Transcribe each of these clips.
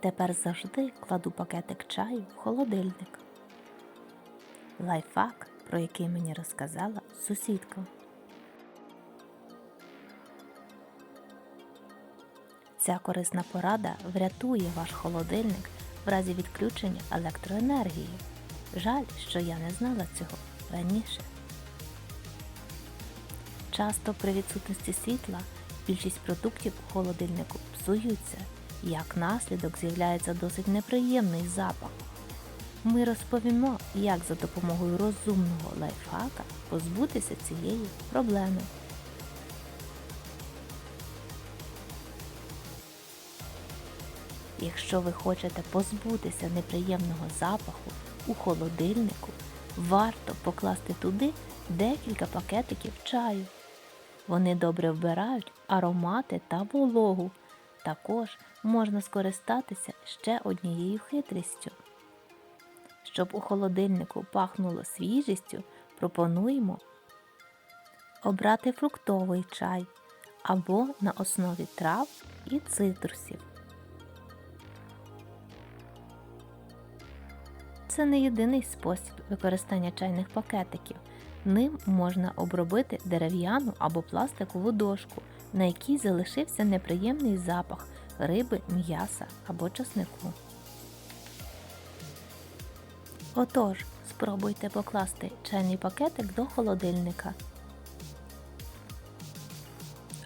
Тепер завжди кладу пакетик чаю в холодильник. Лайфхак, про який мені розказала сусідка. Ця корисна порада врятує ваш холодильник в разі відключення електроенергії. Жаль, що я не знала цього раніше. Часто при відсутності світла більшість продуктів у холодильнику псуються, як наслідок з'являється досить неприємний запах. Ми розповімо, як за допомогою розумного лайфхака позбутися цієї проблеми. Якщо ви хочете позбутися неприємного запаху у холодильнику, варто покласти туди декілька пакетиків чаю. Вони добре вбирають аромати та вологу. Також можна скористатися ще однією хитрістю. Щоб у холодильнику пахнуло свіжістю, пропонуємо обрати фруктовий чай або на основі трав і цитрусів. Це не єдиний спосіб використання чайних пакетиків. Ним можна обробити дерев'яну або пластикову дошку, на якій залишився неприємний запах риби, м'яса або часнику. Отож, спробуйте покласти чайний пакетик до холодильника.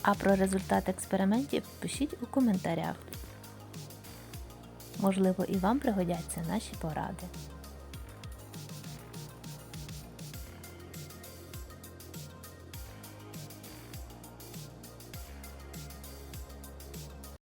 А про результат експериментів пишіть у коментарях. Можливо, і вам пригодяться наші поради.